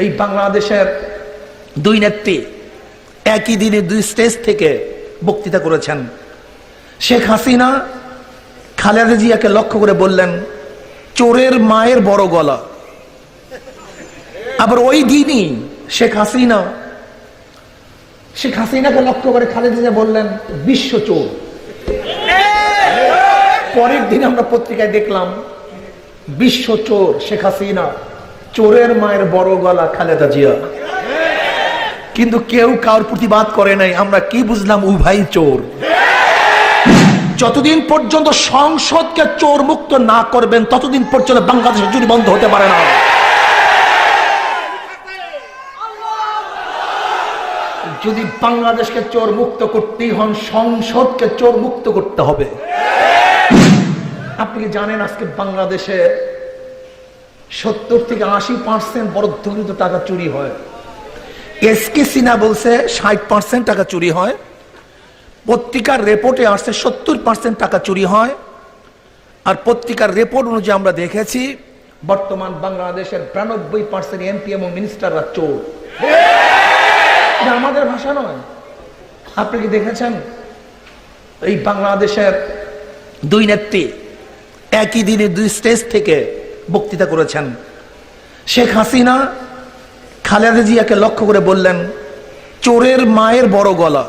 এই বাংলাদেশের দুই নেত্রী একই দিনে দুই স্টেজ থেকে বক্তৃতা করেছেন। শেখ হাসিনা খালেদা জিয়াকে লক্ষ্য করে বললেন, চোরের মায়ের বড় গলা। আবার ওই দিনই শেখ হাসিনা, শেখ হাসিনাকে লক্ষ্য করে খালেদা জিয়া বললেন, বিশ্ব চোর। পরের দিন আমরা পত্রিকায় দেখলাম, বিশ্ব চোর শেখ হাসিনা। চোরের মায়ের বড় গলা খালেদা জিয়া। কিন্তু কেউ কার প্রতিবাদ করে নাই, আমরা কি বুঝলাম উভয় চোর। যতদিন পর্যন্ত সংসদকে চোর মুক্ত না করবেন, ততদিন পর্যন্ত বাংলাদেশের চুরি বন্ধ হতে পারে না। যদি বাংলাদেশকে চোর মুক্ত করতেই হন, সংসদকে চোর মুক্ত করতে হবে। আপনি কি জানেন আজকে বাংলাদেশে সত্তর থেকে আশি পার্সেন্ট বরাদ্দকৃত টাকা চুরি হয়। এসকে সিনা বলছে ষাট পার্সেন্ট টাকা চুরি হয়। পত্রিকার রিপোর্টে আসছে সত্তর পার্সেন্ট টাকা চুরি হয়। আর পত্রিকার রিপোর্ট অনুযায়ী আমরা দেখেছি, বর্তমান বাংলাদেশের বিরানব্বই পার্সেন্ট এমপি এবং মিনিস্টাররা চোর। আমাদের ভাষা নয়। আপনি কি দেখেছেন? এই বাংলাদেশের দুই নেত্রী একই দিনে দুই স্টেজ থেকে বক্তৃতা করেছেন। শেখ হাসিনা খালেদা জিয়াকে লক্ষ্য করে বললেন, চোরের মায়ের বড় গলা।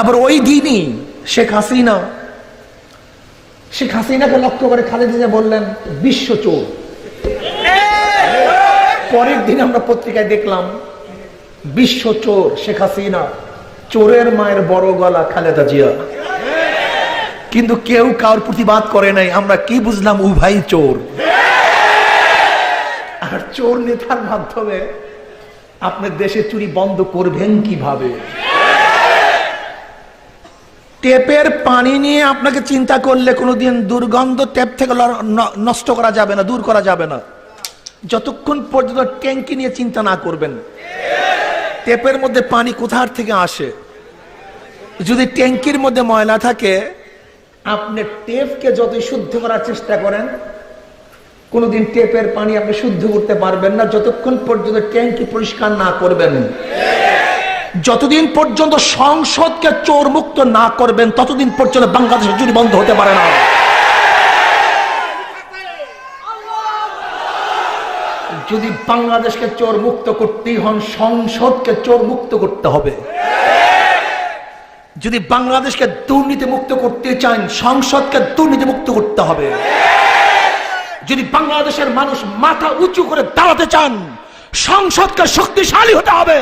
আবার ওই দিনই শেখ হাসিনা, শেখ হাসিনাকে লক্ষ্য করে খালেদা জিয়া বললেন, বিশ্ব চোর। পরের দিন আমরা পত্রিকায় দেখলাম, বিশ্ব চোর শেখ হাসিনা, চোরের মায়ের বড় গলা খালেদা জিয়া। কিন্তু কেউ কার প্রতিবাদ করে নাই। আমরা কি বুঝলাম? উভয় চোর। আর চোর নেতার মাধ্যমে আপনার দেশে চুরি বন্ধ করবেন কীভাবে? টেপের পানি নিয়ে আপনাকে চিন্তা করলে কোনোদিন দুর্গন্ধ টেপ থেকে নষ্ট করা যাবে না, দূর করা যাবে না। যতক্ষণ পর্যন্ত ট্যাঙ্কি নিয়ে চিন্তা না করবেন, টেপের মধ্যে পানি কোথার থেকে আসে? যদি ট্যাঙ্কির মধ্যে ময়লা থাকে আপনি টেপকে যতই শুদ্ধ করার চেষ্টা করেন, কোনোদিন টেপের পানি আপনি শুদ্ধ করতে পারবেন না, যতক্ষণ পর্যন্ত ট্যাঙ্কি পরিষ্কার না করবেন। যতদিন পর্যন্ত সংসদকে চোর মুক্ত না করবেন, ততদিন পর্যন্ত বাংলাদেশের চুরি বন্ধ হতে পারে না। যদি বাংলাদেশকে চোর মুক্ত করতেই হন, সংসদকে চোর মুক্ত করতে হবে। যদি বাংলাদেশকে দুর্নীতি মুক্ত করতে চান, সংসদকে দুর্নীতি মুক্ত করতে হবে। যদি বাংলাদেশের মানুষ মাথা উঁচু করে দাঁড়াতে চান, সংসদকে শক্তিশালী হতে হবে।